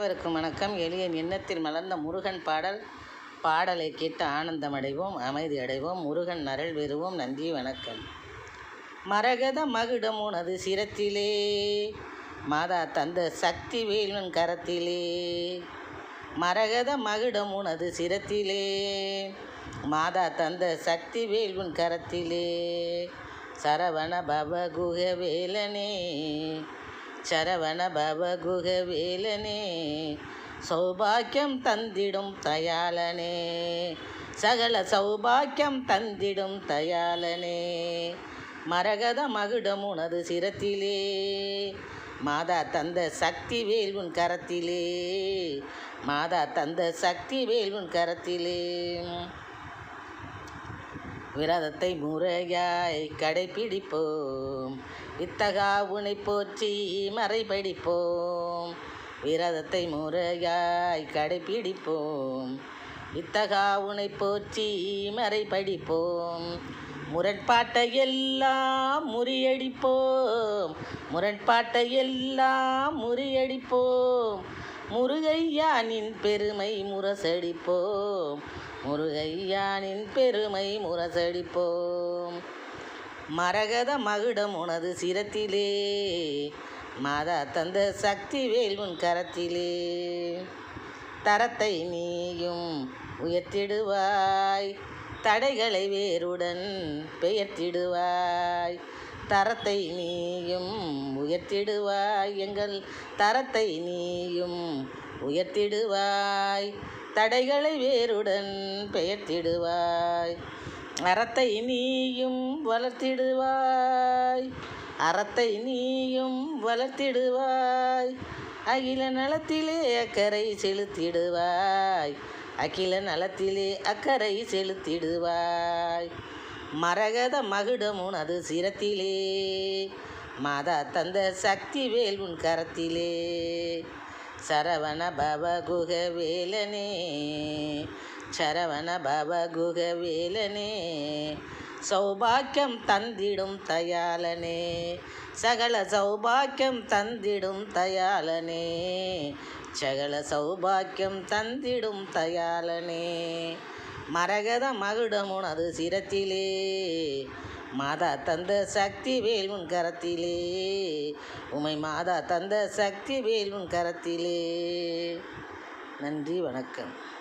அனைவருக்கும் வணக்கம். எளியன் எண்ணத்தில் மலர்ந்த முருகன் பாடல். பாடலை கேட்டு ஆனந்தம் அடைவோம் அமைதி அடைவோம் முருகன் நரல் பெறுவோம். நன்றி வணக்கம். மரகத மகுடம் உனது சிரத்திலே மாதா தந்த சக்தி வேல்வன் கரத்திலே. மரகத மகுடம் உனது சிரத்திலே மாதா தந்த சக்தி வேல்வன் கரத்திலே. சரவண பவ குக வேலனே சரவண பவ குக வேலனே சௌபாக்கியம் தந்திடும் தயாலனே சகல சௌபாக்கியம் தந்திடும் தயாலனே மரகத மகுடம் உனது சிரத்திலே. மாதா தந்த சக்தி வேல் உன் கரத்திலே. மாதா தந்த சக்தி வேல் உன் கரத்திலே. விரதத்தை முறையாய் கடைபிடிப்போம். இத்தகா உனை போற்றி மறைபடிப்போம். விரதத்தை முறையாய் கடைபிடிப்போம். இத்தகா உனை போற்றி மறைபடிப்போம். முரண்பாட்டை எல்லாம் முறியடிப்போம். முரண்பாட்டை எல்லாம் முறியடிப்போம். முருகையானின் பெருமை முரசடிப்போம். முருகையானின் பெருமை முரசடிப்போம். மரகத மகுடம் உனது சிரத்திலே மாதா தந்த சக்தி வேல் உன் கரத்திலே. தரத்தை நீயும் உயர்த்திடுவாய் தடைகளை வேருடன் பெயர்த்திடுவாய். தரத்தை நீயும் உயர்த்திடுவாய் எங்கள் தரத்தை நீயும் உயர்த்திடுவாய். தடைகளை வேருடன் பெயர்த்திடுவாய். அறத்தை நீயும் வளர்த்திடுவாய். அறத்தை நீயும் வளர்த்திடுவாய். அகில நலத்திலே அக்கறை செலுத்திடுவாய். அகில நலத்திலே அக்கறை செலுத்திடுவாய். மரகத மகுடம் உனது சிரத்திலே. மாதா தந்த சக்தி வேல் உன் கரத்திலே. சரவண பவ குக வேலனே சரவண பவ குக வேலனே சௌபாக்கியம் தந்திடும் தயாலனே சகல சௌபாக்கியம் தந்திடும் தயாலனே சகல சௌபாக்கியம் தந்திடும் தயாலனே மரகத மகுடம் உனது சிரத்திலே மாதா தந்த சக்தி வேல் உன் கரத்திலே. உமை மாதா தந்த சக்தி வேல் உன் கரத்திலே. நன்றி வணக்கம்.